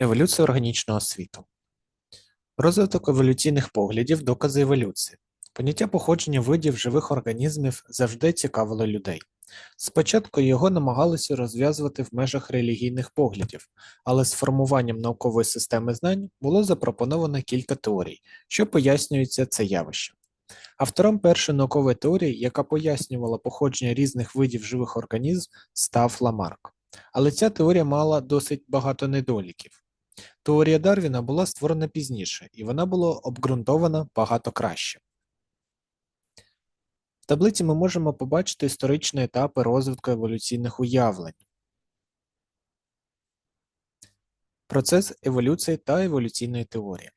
Еволюція органічного світу. Розвиток еволюційних поглядів докази еволюції. Поняття походження видів живих організмів завжди цікавило людей. Спочатку його намагалися розв'язувати в межах релігійних поглядів, але з формуванням наукової системи знань було запропоновано кілька теорій, що пояснюється це явище. Автором першої наукової теорії, яка пояснювала походження різних видів живих організмів, став Ламарк. Але ця теорія мала досить багато недоліків. Теорія Дарвіна була створена пізніше, і вона була обґрунтована багато краще. В таблиці ми можемо побачити історичні етапи розвитку еволюційних уявлень. Процес еволюції та еволюційної теорії.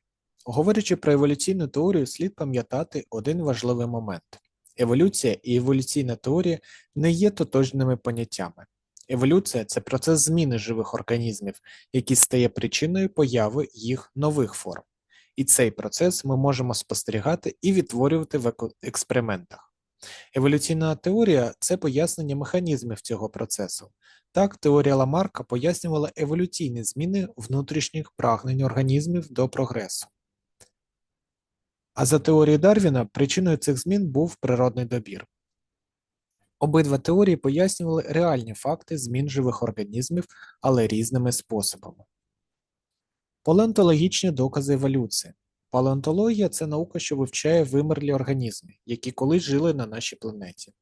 Говорячи про еволюційну теорію, слід пам'ятати один важливий момент. Еволюція і еволюційна теорія не є тотожними поняттями. Еволюція це процес зміни живих організмів, який стає причиною появи їх нових форм. І цей процес ми можемо спостерігати і відтворювати в експериментах. Еволюційна теорія це пояснення механізмів цього процесу. Так, теорія Ламарка пояснювала еволюційні зміни внутрішніх прагнень організмів до прогресу. А за теорією Дарвіна причиною цих змін був природний добір. Обидва теорії пояснювали реальні факти змін живих організмів, але різними способами. Палеонтологічні докази еволюції. Палеонтологія це наука, що вивчає вимерлі організми, які колись жили на нашій планеті.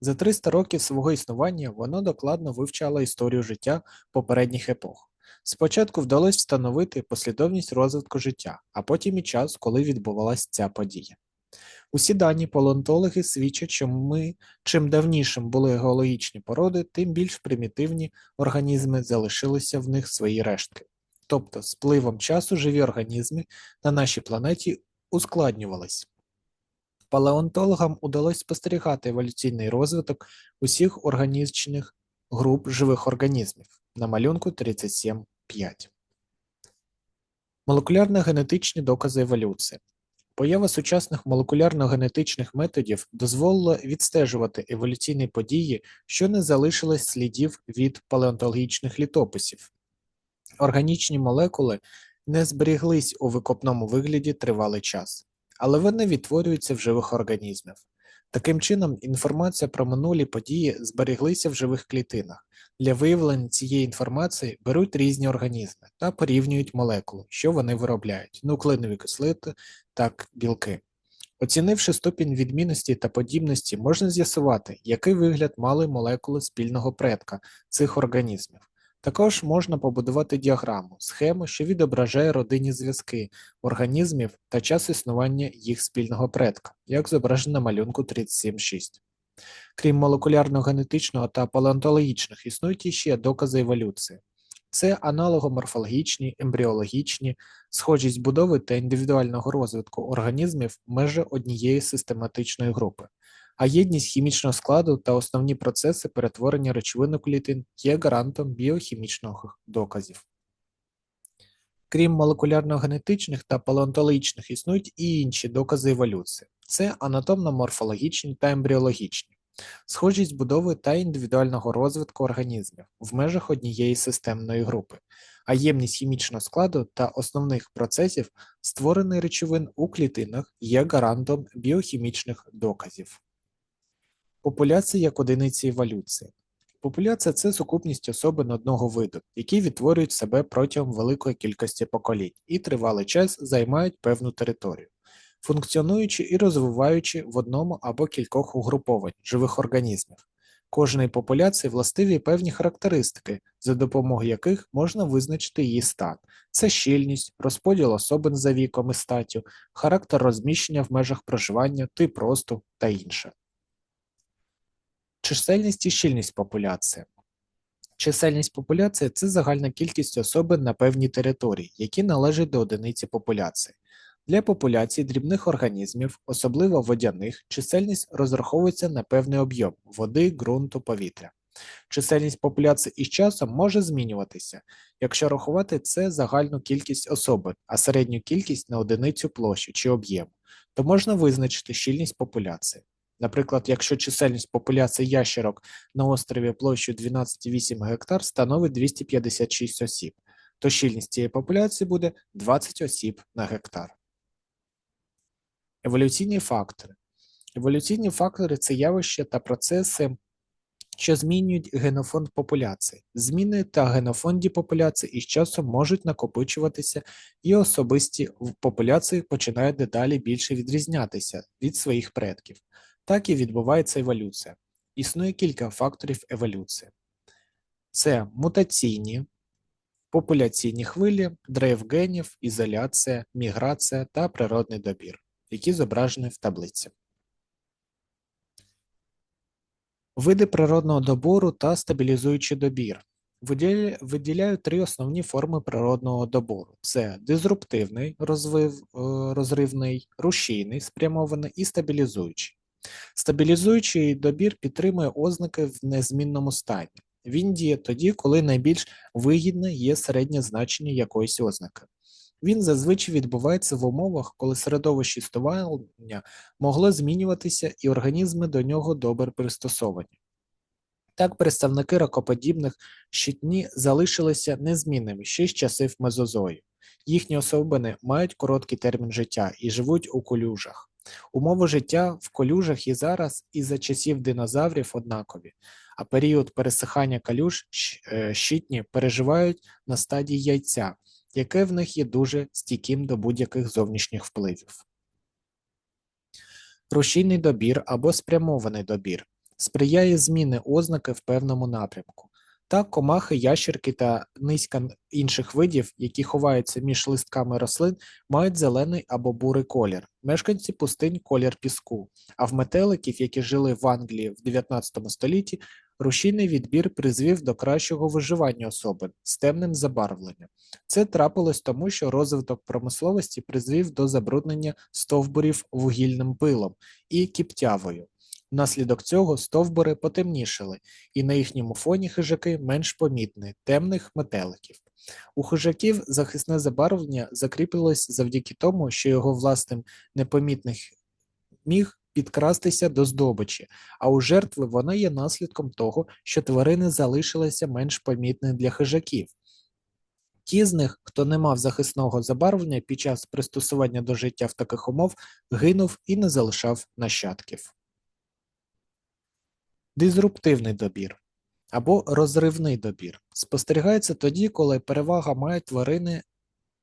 За 300 років свого існування вона докладно вивчала історію життя попередніх епох. Спочатку вдалося встановити послідовність розвитку життя, а потім і час, коли відбувалася ця подія. Усі дані палеонтологи свідчать, що ми чим давнішим були геологічні породи, тим більш примітивні організми залишилися в них свої рештки. Тобто, з пливом часу живі організми на нашій планеті ускладнювались. Палеонтологам удалось спостерігати еволюційний розвиток усіх органічних груп живих організмів на малюнку 37.5. Молекулярно-генетичні докази еволюції. Поява сучасних молекулярно-генетичних методів дозволила відстежувати еволюційні події, що не залишились слідів від палеонтологічних літописів. Органічні молекули не зберіглись у викопному вигляді тривалий час, але вони відтворюються в живих організмах. Таким чином, інформація про минулі події зберіглися в живих клітинах. Для виявлення цієї інформації беруть різні організми та порівнюють молекули, що вони виробляють нуклеинові кислоти та білки. Оцінивши ступінь відмінності та подібності, можна з'ясувати, який вигляд мали молекули спільного предка цих організмів. Також можна побудувати діаграму, схему, що відображає родинні зв'язки організмів та час існування їх спільного предка, як зображено на малюнку 37.6. Крім молекулярно-генетичного та палеонтологічних, існують іще докази еволюції. Це аналогоморфологічні, ембріологічні, схожість будови та індивідуального розвитку організмів межі однієї систематичної групи, а єдність хімічного складу та основні процеси перетворення речовин клітин є гарантом біохімічних доказів. Крім молекулярно-генетичних та палеонтологічних, існують і інші докази еволюції це анатомно-морфологічні та ембріологічні, схожість будови та індивідуального розвитку організмів в межах однієї системної групи, а ємність хімічного складу та основних процесів створених речовин у клітинах є гарантом біохімічних доказів. Популяція як одиниці еволюції. Популяція це сукупність особин одного виду, які відтворюють себе протягом великої кількості поколінь і тривалий час займають певну територію, функціонуючи і розвиваючи в одному або кількох угруповань живих організмів. Кожної популяції властиві певні характеристики, за допомогою яких можна визначити її стан: це щільність, розподіл особин за віком і статтю, характер розміщення в межах проживання, тип росту та інше. Чисельність і щільність популяції. Чисельність популяції це загальна кількість особин на певній території, які належать до одиниці популяції. Для популяцій дрібних організмів, особливо водяних, чисельність розраховується на певний об'єм води, ґрунту, повітря. Чисельність популяції із часом може змінюватися, якщо рахувати це загальну кількість особин, а середню кількість на одиницю площі чи об'єму, то можна визначити щільність популяції. Наприклад, якщо чисельність популяції ящерок на острові площею 12,8 гектар становить 256 осіб, то щільність цієї популяції буде 20 осіб на гектар. Еволюційні фактори. Еволюційні фактори це явища та процеси, що змінюють генофонд популяції. Зміни та генофонді популяції із часом можуть накопичуватися, і особисті популяції починають дедалі більше відрізнятися від своїх предків. Так і відбувається еволюція. Існує кілька факторів еволюції: це мутаційні, популяційні хвилі, дрейф генів, ізоляція, міграція та природний добір, які зображені в таблиці. Види природного добору та стабілізуючий добір. Виділяють три основні форми природного добору: це дизруптивний, розвив, е, розривний, рушійний, спрямований і стабілізуючий. Стабілізуючий добір підтримує ознаки в незмінному стані. Він діє тоді, коли найбільш вигідне є середнє значення якоїсь ознаки. Він зазвичай відбувається в умовах, коли середовище існування могло змінюватися і організми до нього добре пристосовані. Так, представники ракоподібних щитні залишилися незмінними ще з часів Мезозою. Їхні особини мають короткий термін життя і живуть у колюжах. Умови життя в колюжах і зараз, і за часів динозаврів однакові, а період пересихання калюж е, щитні переживають на стадії яйця, яке в них є дуже стійким до будь-яких зовнішніх впливів. Рушійний добір або спрямований добір сприяє зміни ознаки в певному напрямку. Так, комахи, ящерки та низка інших видів, які ховаються між листками рослин, мають зелений або бурий колір, мешканці пустинь колір піску, а в метеликів, які жили в Англії в 19 столітті, рушійний відбір призвів до кращого виживання особин з темним забарвленням. Це трапилось тому, що розвиток промисловості призвів до забруднення стовбурів вугільним пилом і кіптявою. Внаслідок цього стовбури потемнішали, і на їхньому фоні хижаки менш помітні темних метеликів. У хижаків захисне забарвлення закріпилось завдяки тому, що його власним непомітних міг підкрастися до здобичі, а у жертви вона є наслідком того, що тварини залишилися менш помітні для хижаків. Ті з них, хто не мав захисного забарвлення під час пристосування до життя в таких умов, гинув і не залишав нащадків. Дизруптивний добір або розривний добір спостерігається тоді, коли перевага мають тварини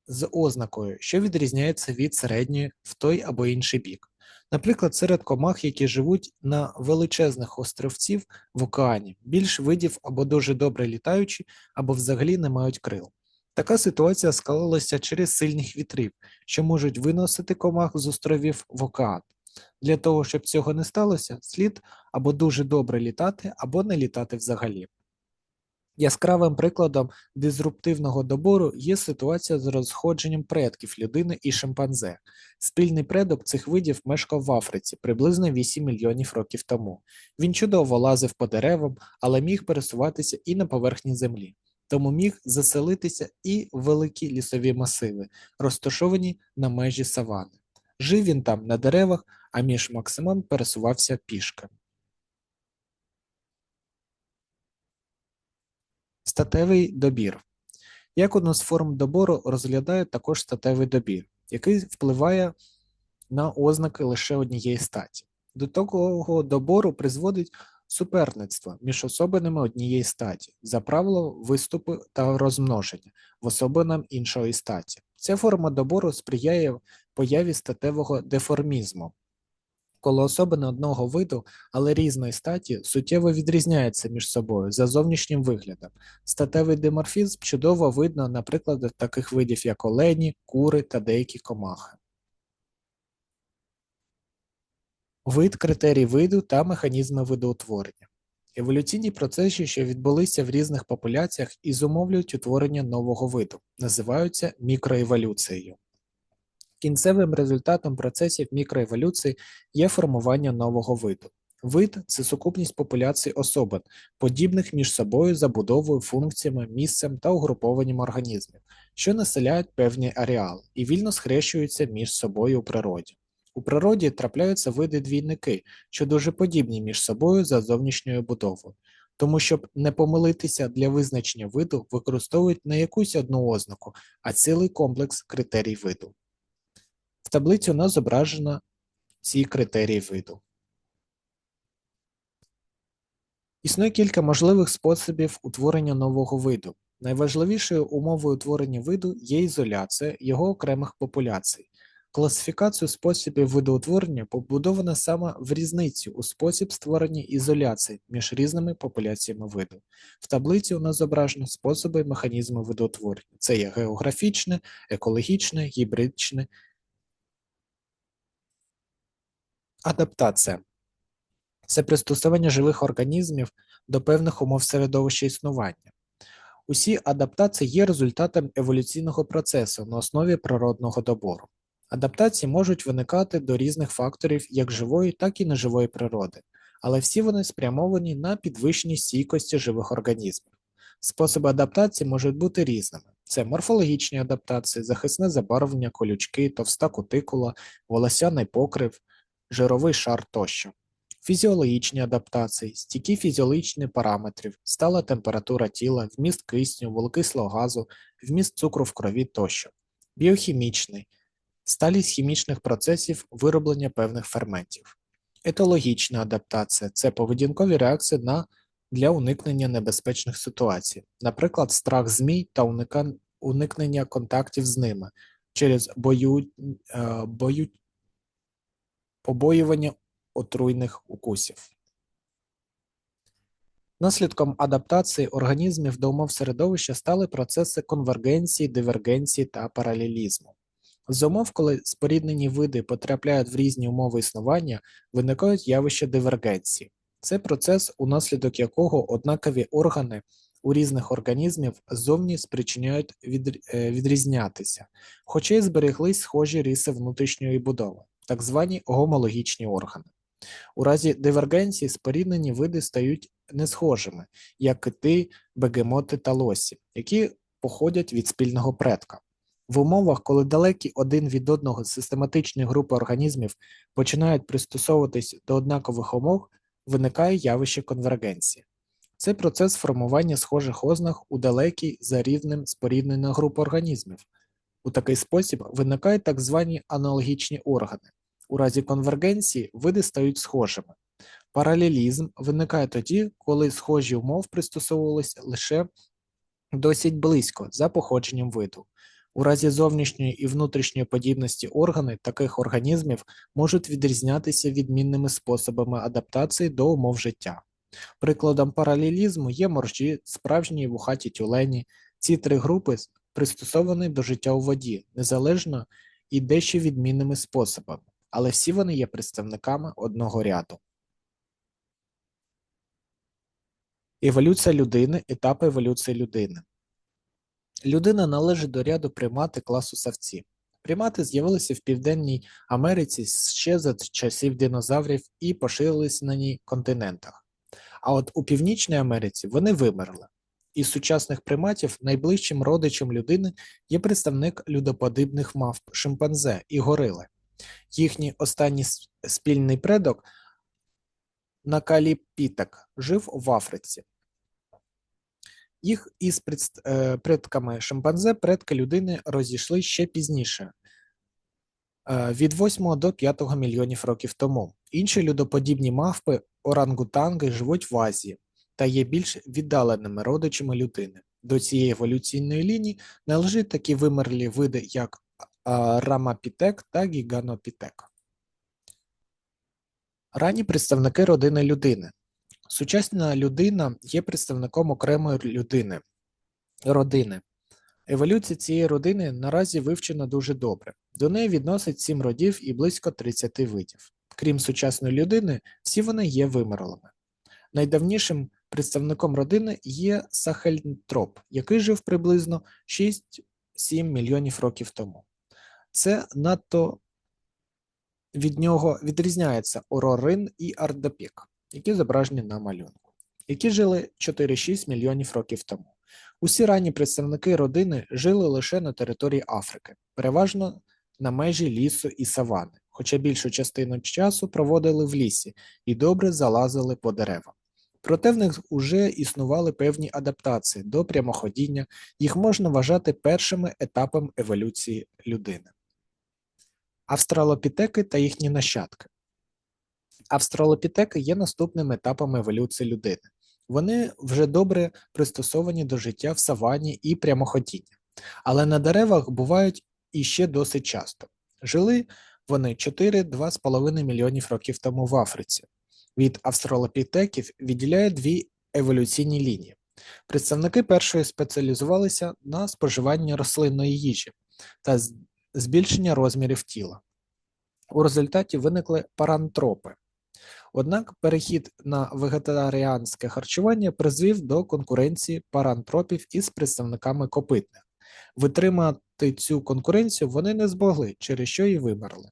з ознакою, що відрізняється від середньої в той або інший бік. Наприклад, серед комах, які живуть на величезних островців в океані, більш видів або дуже добре літаючі, або взагалі не мають крил. Така ситуація склалася через сильних вітрів, що можуть виносити комах з островів в океан. Для того, щоб цього не сталося, слід або дуже добре літати, або не літати взагалі. Яскравим прикладом дизруптивного добору є ситуація з розходженням предків людини і шимпанзе. Спільний предок цих видів мешкав в Африці приблизно 8 мільйонів років тому. Він чудово лазив по деревам, але міг пересуватися і на поверхні землі, тому міг заселитися і великі лісові масиви, розташовані на межі савани. Жив він там на деревах, а між Максимом пересувався пішки. Статевий добір. Як одну з форм добору розглядають також статевий добір, який впливає на ознаки лише однієї статі. До такого добору призводить суперництво між особинами однієї статі, за правило виступу та розмноження в особинам іншої статі. Ця форма добору сприяє появі статевого деформізму, коли особини одного виду, але різної статі суттєво відрізняються між собою за зовнішнім виглядом. Статевий диморфізм чудово видно на прикладах таких видів, як олені, кури та деякі комахи. Вид критерій виду та механізми видоутворення. Еволюційні процеси, що відбулися в різних популяціях і зумовлюють утворення нового виду, називаються мікроеволюцією. Кінцевим результатом процесів мікроеволюції є формування нового виду. Вид це сукупність популяцій особин, подібних між собою забудовою, функціями, місцем та угрупованням організмів, що населяють певні ареали і вільно схрещуються між собою у природі. У природі трапляються види двійники, що дуже подібні між собою за зовнішньою будовою. Тому, щоб не помилитися для визначення виду, використовують не якусь одну ознаку, а цілий комплекс критерій виду. Таблиці у нас зображено ці критерії виду. Існує кілька можливих способів утворення нового виду. Найважливішою умовою утворення виду є ізоляція його окремих популяцій. Класифікацію способів видоутворення побудована саме в різниці у спосіб створення ізоляції між різними популяціями виду. В таблиці у нас зображено способи і механізми видоутворення. Це є географічне, екологічне, гібридичне. Адаптація це пристосування живих організмів до певних умов середовища існування. Усі адаптації є результатом еволюційного процесу на основі природного добору. Адаптації можуть виникати до різних факторів як живої, так і неживої природи, але всі вони спрямовані на підвищення стійкості живих організмів. Способи адаптації можуть бути різними: це морфологічні адаптації, захисне забарвлення, колючки, товста кутикула, волосяний покрив, жировий шар тощо. Фізіологічні адаптації, стійкі фізіологічні параметрів, стала температура тіла, вміст кисню, вуглекислого газу, вміст цукру в крові тощо, біохімічний, сталість хімічних процесів вироблення певних ферментів, етологічна адаптація це поведінкові реакції на, для уникнення небезпечних ситуацій, наприклад, страх змій та уникнення контактів з ними через бою, е, бою, побоювання отруйних укусів. Наслідком адаптації організмів до умов середовища стали процеси конвергенції, дивергенції та паралелізму. З умов, коли споріднені види потрапляють в різні умови існування, виникають явища дивергенції. Це процес, унаслідок якого однакові органи у різних організмів ззовні спричиняють е, відрізнятися, хоча й збереглись схожі риси внутрішньої будови, так звані гомологічні органи. У разі дивергенції споріднені види стають несхожими, як кити, бегемоти та лосі, які походять від спільного предка. В умовах, коли далекі один від одного систематичні групи організмів починають пристосовуватись до однакових умов, виникає явище конвергенції. Це процес формування схожих ознак у далекій за рівнем споріднена група організмів. У такий спосіб виникають так звані аналогічні органи. У разі конвергенції види стають схожими. Паралелізм виникає тоді, коли схожі умов пристосовувалися лише досить близько за походженням виду. У разі зовнішньої і внутрішньої подібності органи таких організмів можуть відрізнятися відмінними способами адаптації до умов життя. Прикладом паралелізму є моржі, справжні вухаті тюлені. Ці три групи пристосовані до життя у воді, незалежно і дещо відмінними способами, але всі вони є представниками одного ряду. Еволюція людини етапи еволюції людини. Людина належить до ряду примати класу савці. Примати з'явилися в Південній Америці ще за часів динозаврів і поширилися на ній континентах. А от у Північній Америці вони вимерли. Із сучасних приматів найближчим родичем людини є представник людоподібних мавп шимпанзе і горили. Їхній останній спільний предок Накаліпітек жив в Африці. Їх із е, предками шимпанзе предки людини розійшли ще пізніше, е, від 8 до 5 мільйонів років тому. Інші людоподібні мавпи орангутанги живуть в Азії та є більш віддаленими родичами людини. До цієї еволюційної лінії належать такі вимерлі види, як рамапітек та гіганопітек. Ранні представники родини людини. Сучасна людина є представником окремої людини, родини. Еволюція цієї родини наразі вивчена дуже добре. До неї відносить сім родів і близько 30 видів. Крім сучасної людини, всі вони є вимерлими. Найдавнішим представником родини є сахельтроп, який жив приблизно 6-7 мільйонів років тому. Це надто від нього відрізняється орорин і ардопік які зображені на малюнку, які жили 4-6 мільйонів років тому. Усі ранні представники родини жили лише на території Африки, переважно на межі лісу і савани, хоча більшу частину часу проводили в лісі і добре залазили по деревам. Проте в них уже існували певні адаптації до прямоходіння, їх можна вважати першими етапами еволюції людини. Австралопітеки та їхні нащадки. Австралопітеки є наступним етапом еволюції людини. Вони вже добре пристосовані до життя в савані і прямоходіння, але на деревах бувають іще досить часто. Жили вони 4-2,5 мільйонів років тому в Африці. Від австралопітеків відділяє дві еволюційні лінії. Представники першої спеціалізувалися на споживанні рослинної їжі та збільшення розмірів тіла. У результаті виникли парантропи. Однак перехід на вегетаріанське харчування призвів до конкуренції парантропів із представниками копитних. Витримати цю конкуренцію вони не змогли, через що і вимерли.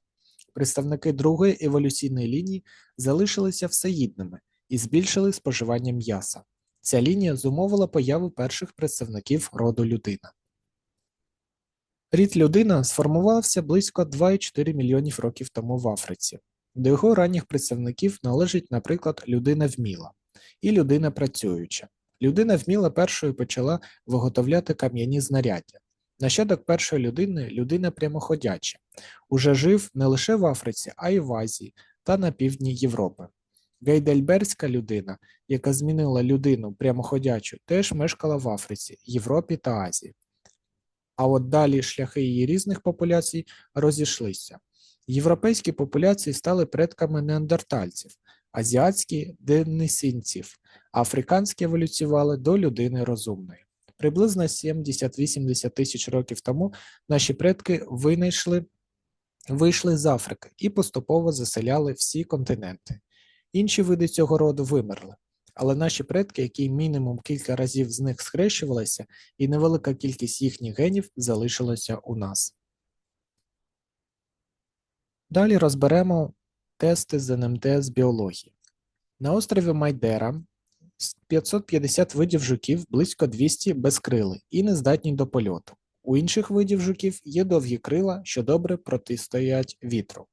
Представники другої еволюційної лінії залишилися всеїдними і збільшили споживання м'яса. Ця лінія зумовила появу перших представників роду людина. Рід людина сформувався близько 2,4 мільйонів років тому в Африці. До його ранніх представників належить, наприклад, людина вміла і людина працююча. Людина вміла першою почала виготовляти кам'яні знаряддя. Нащадок першої людини людина прямоходяча, уже жив не лише в Африці, а й в Азії та на півдні Європи. Гейдельберська людина, яка змінила людину прямоходячу, теж мешкала в Африці, Європі та Азії. А от далі шляхи її різних популяцій розійшлися. Європейські популяції стали предками неандертальців, азіатські денисинців, а африканські еволюціювали до людини розумної. Приблизно 70-80 тисяч років тому наші предки винайшли, вийшли з Африки і поступово заселяли всі континенти. Інші види цього роду вимерли, але наші предки, які мінімум кілька разів з них схрещувалися, і невелика кількість їхніх генів залишилася у нас. Далі розберемо тести з НМТ з біології. На острові Майдера 550 видів жуків близько 200 безкрили і не здатні до польоту. У інших видів жуків є довгі крила, що добре протистоять вітру.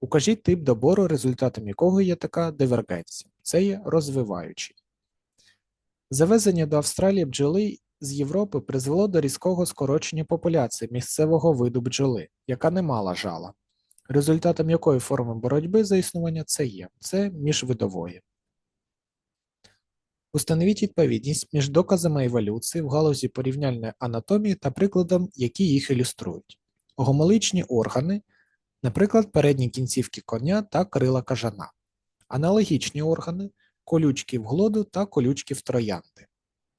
Укажіть тип добору, результатом якого є така дивергенція. Це є розвиваючий. Завезення до Австралії бджоли з Європи призвело до різкого скорочення популяції місцевого виду бджоли, яка не мала жала результатом якої форми боротьби за існування це є, це міжвидової. Установіть відповідність між доказами еволюції в галузі порівняльної анатомії та прикладом, які їх ілюструють. Гомоличні органи, наприклад, передні кінцівки коня та крила кажана, аналогічні органи, колючки в глоду та колючки в троянди,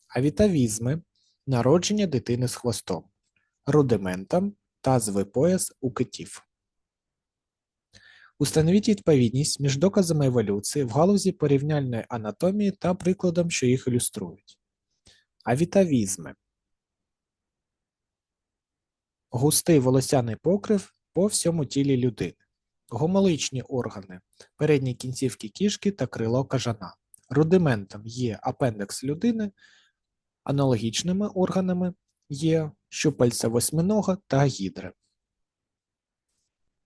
авітавізми народження дитини з хвостом, рудиментам тазовий пояс у китів. Установіть відповідність між доказами еволюції в галузі порівняльної анатомії та прикладом, що їх ілюструють. Авітавізми густий волосяний покрив по всьому тілі людини, гомоличні органи, передні кінцівки кішки та крило кажана. Рудиментом є апендекс людини, аналогічними органами є щупальця восьминога та гідри.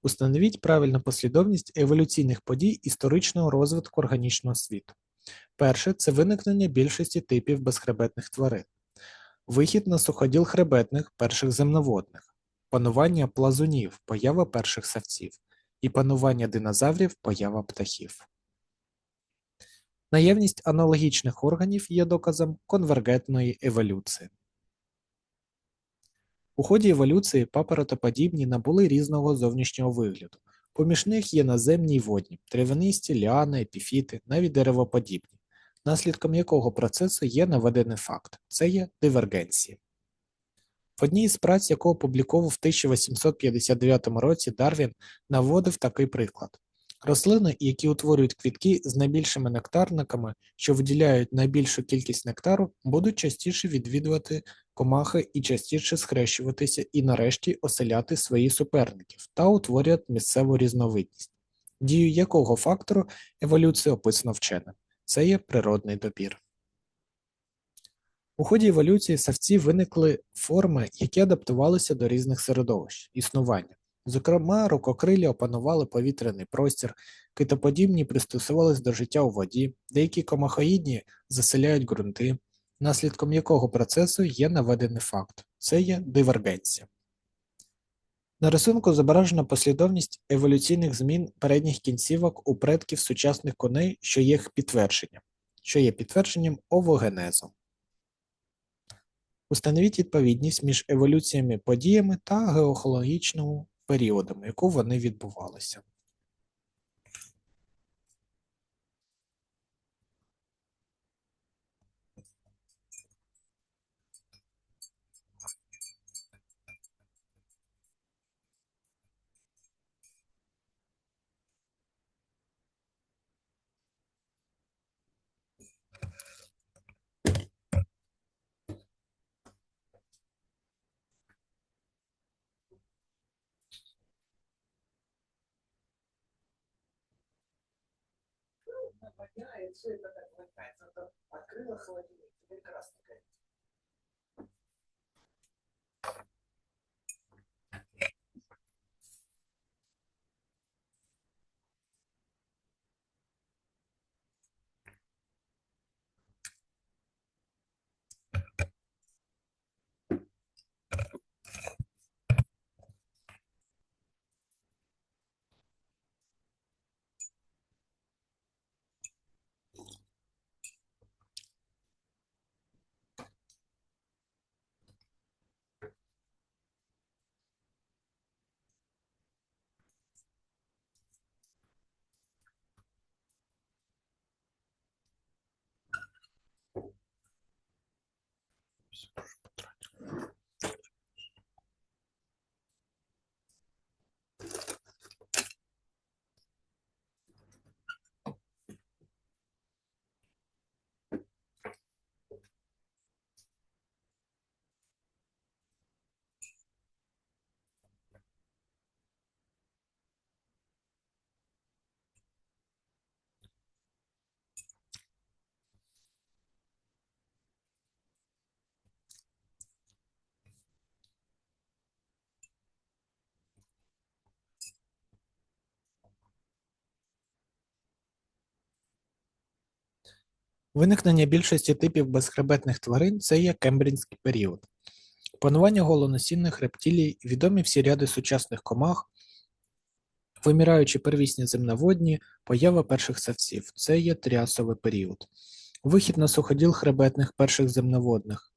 Установіть правильну послідовність еволюційних подій історичного розвитку органічного світу. Перше це виникнення більшості типів безхребетних тварин, вихід на суходіл хребетних перших земноводних, панування плазунів, поява перших савців і панування динозаврів, поява птахів. Наявність аналогічних органів є доказом конвергентної еволюції. У ході еволюції папоротоподібні набули різного зовнішнього вигляду. Поміж них є наземні й водні, травянисті, ліани, епіфіти, навіть деревоподібні, наслідком якого процесу є наведений факт це є дивергенція. В одній з праць, яку опубліковував в 1859 році Дарвін, наводив такий приклад. Рослини, які утворюють квітки з найбільшими нектарниками, що виділяють найбільшу кількість нектару, будуть частіше відвідувати комахи і частіше схрещуватися і нарешті оселяти своїх суперників та утворюють місцеву різновидність, дію якого фактору еволюції описано вченим це є природний добір. У ході еволюції савці виникли форми, які адаптувалися до різних середовищ існування. Зокрема, рукокрилі опанували повітряний простір, китоподібні пристосувались до життя у воді, деякі комахоїдні заселяють ґрунти, наслідком якого процесу є наведений факт це є дивергенція. На рисунку зображена послідовність еволюційних змін передніх кінцівок у предків сучасних коней, що є підтвердженням, що є підтвердженням овогенезу. Установіть відповідність між еволюціями подіями та геохологічними періодами, яку вони відбувалися. Воняет, все это так воняет. Надо открыла холодильник, теперь красный горит. Спасибо. Виникнення більшості типів безхребетних тварин це є кембрійський період. Панування голоносінних рептилій, відомі всі ряди сучасних комах, вимираючі первісні земноводні, поява перших савців це є тріасовий період. Вихід на суходіл хребетних перших земноводних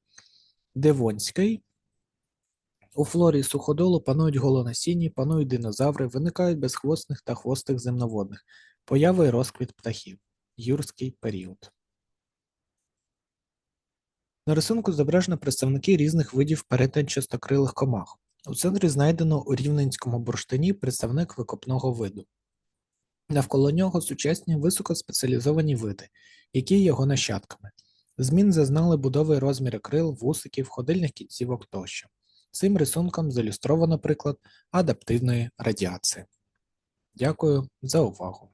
Девонський. У флорі суходолу панують голоносінні, панують динозаври, виникають безхвостних та хвостих земноводних, поява і розквіт птахів. Юрський період. На рисунку зображено представники різних видів перетинчастокрилих комах. У центрі знайдено у рівненському бурштині представник викопного виду. Навколо нього сучасні високоспеціалізовані види, які є його нащадками. Змін зазнали будови розміри крил, вусиків, ходильних кінцівок тощо. Цим рисунком заілюстровано приклад адаптивної радіації. Дякую за увагу.